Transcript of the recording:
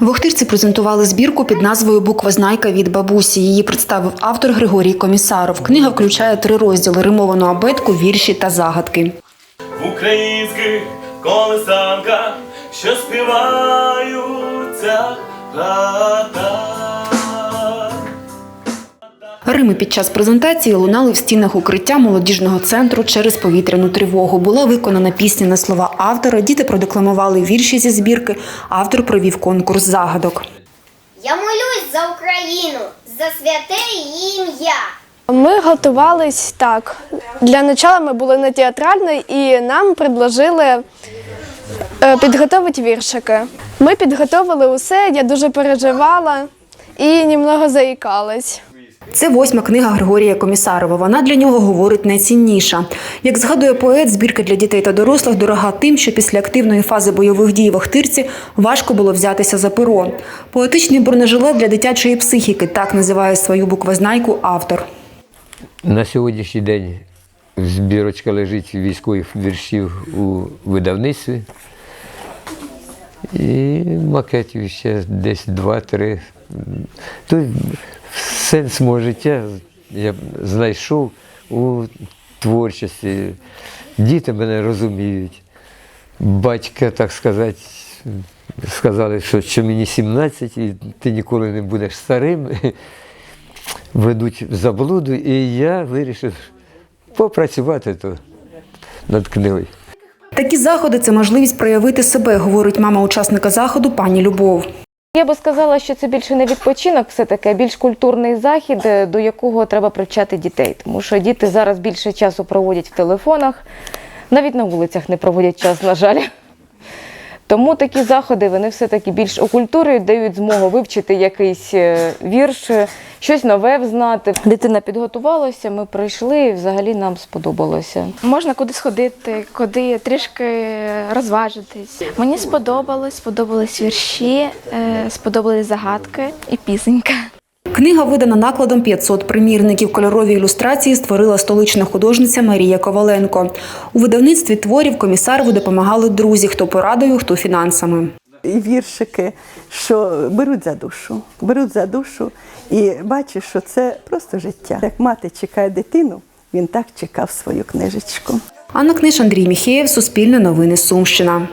В Охтирці презентували збірку під назвою Буква знайка від бабусі. Її представив автор Григорій Комісаров. Книга включає три розділи: римовану абетку, вірші та загадки. в українських колесанках, що співаються гата. Рими під час презентації лунали в стінах укриття молодіжного центру через повітряну тривогу. Була виконана пісня на слова автора. Діти продекламували вірші зі збірки. Автор провів конкурс загадок. Я молюсь за Україну, за святе її ім'я. Ми готувались так. Для початку ми були на театральній і нам предложили е, підготувати віршики. Ми підготовили усе, я дуже переживала і немного заїкалась. Це восьма книга Григорія Комісарова. Вона для нього говорить найцінніша. Як згадує поет, збірка для дітей та дорослих дорога тим, що після активної фази бойових дій в Охтирці важко було взятися за перо. Поетичний бронежилет для дитячої психіки так називає свою буквознайку автор. На сьогоднішній день збірочка лежить військових віршів у видавництві. І макетів ще десь два-три. Тут сенс мого життя я знайшов у творчості. Діти мене розуміють. Батька, так сказати, сказали, що, що мені 17 і ти ніколи не будеш старим. Ведуть в заблуду, і я вирішив попрацювати то над книгою. Такі заходи це можливість проявити себе, говорить мама учасника заходу пані Любов. Я би сказала, що це більше не відпочинок, все таки, а більш культурний захід, е, до якого треба привчати дітей. Тому що діти зараз більше часу проводять в телефонах, навіть на вулицях не проводять час, на жаль. Тому такі заходи вони все-таки більш окультурюють, дають змогу вивчити якийсь е, вірш, е, щось нове взнати. Дитина підготувалася, ми прийшли, і взагалі нам сподобалося. Можна куди сходити, куди трішки розважитись. Мені сподобалось, сподобались вірші, е, сподобались загадки і пісенька. Книга видана накладом 500 примірників. Кольорові ілюстрації створила столична художниця Марія Коваленко. У видавництві творів комісарову допомагали друзі, хто порадою, хто фінансами. і віршики, що беруть за душу, беруть за душу і бачиш, що це просто життя. Як мати чекає дитину, він так чекав свою книжечку. Анна Книж, Андрій Міхеєв, Суспільне новини Сумщина.